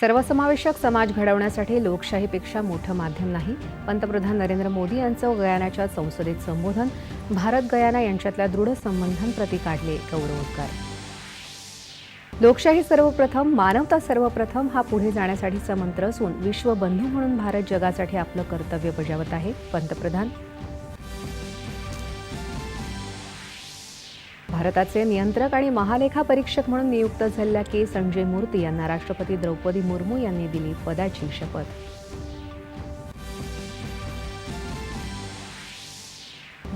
सर्वसमावेशक समाज घडवण्यासाठी लोकशाहीपेक्षा मोठं माध्यम नाही. पंतप्रधान नरेंद्र मोदी यांचं गयानाच्या संसदेत संबोधन भारत गयाना यांच्यातल्या दृढ संबंधांप्रती काढले गौरवोद्गार. लोकशाही सर्वप्रथम मानवता सर्वप्रथम हा पुढे जाण्यासाठीचा मंत्र असून विश्वबंधू म्हणून भारत जगासाठी आपलं कर्तव्य बजावत आहे पंतप्रधान भारताचे नियंत्रक आणि महालेखा परीक्षक म्हणून नियुक्त झालेल्या के. संजय मूर्ती यांना राष्ट्रपती द्रौपदी मुर्मू यांनी दिली पदाची शपथ.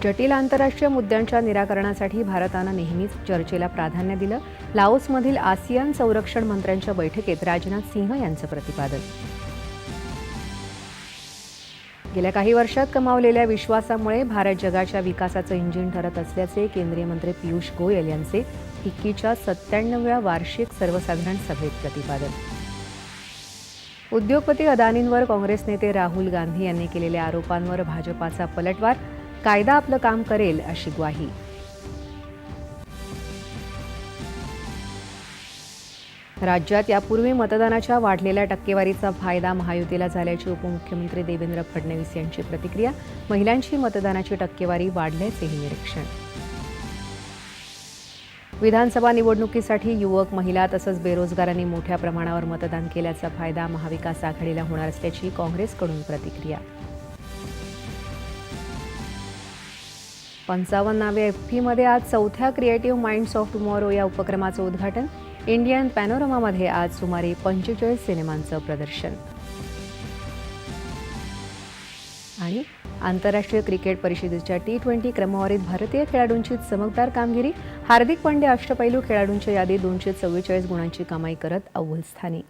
जटिल आंतरराष्ट्रीय मुद्द्यांच्या निराकरणासाठी भारतानं नेहमीच चर्चेला प्राधान्य दिलं. लाओसमधील आसियान संरक्षण मंत्र्यांच्या बैठकीत राजनाथ सिंह यांचं प्रतिपादन. गेल्या काही वर्षात कमावलेल्या विश्वासामुळे भारत जगाच्या विकासाचं इंजिन ठरत असल्याचे केंद्रीय मंत्री पियुष गोयल यांचे फिक्कीच्या सत्त्याण्णव्या वार्षिक सर्वसाधारण सभेत प्रतिपादन. उद्योगपती अदानींवर काँग्रेस नेते राहुल गांधी यांनी केलेल्या आरोपांवर भाजपाचा पलटवार कायदा आपलं काम करेल अशी ग्वाही. राज्यात यापूर्वी मतदानाच्या वाढलेल्या टक्केवारीचा फायदा महायुतीला झाल्याची उपमुख्यमंत्री देवेंद्र फडणवीस यांची प्रतिक्रिया महिलांची मतदानाची टक्केवारी वाढल्याचेही निरीक्षण. विधानसभा निवडणुकीसाठी युवक महिला तसंच बेरोजगारांनी मोठ्या प्रमाणावर मतदान केल्याचा फायदा महाविकास आघाडीला होणार असल्याची काँग्रेसकडून प्रतिक्रिया. पंचावन्नाव्या एफपीमध्ये आज चौथ्या क्रिएटिव्ह माइंड्स ऑफ टुमॉरो या उपक्रमाचं उद्घाटन इंडियन पॅनोरमामध्ये आज सुमारे पंचेचाळीस सिनेमांचं प्रदर्शन. आणि आंतरराष्ट्रीय क्रिकेट परिषदेच्या टी ट्वेंटी क्रमवारीत भारतीय खेळाडूंची चमकदार कामगिरी हार्दिक पांड्या अष्टपैलू खेळाडूंच्या यादीत दोनशे चव्वेचाळीस गुणांची कमाई करत अव्वल स्थानी.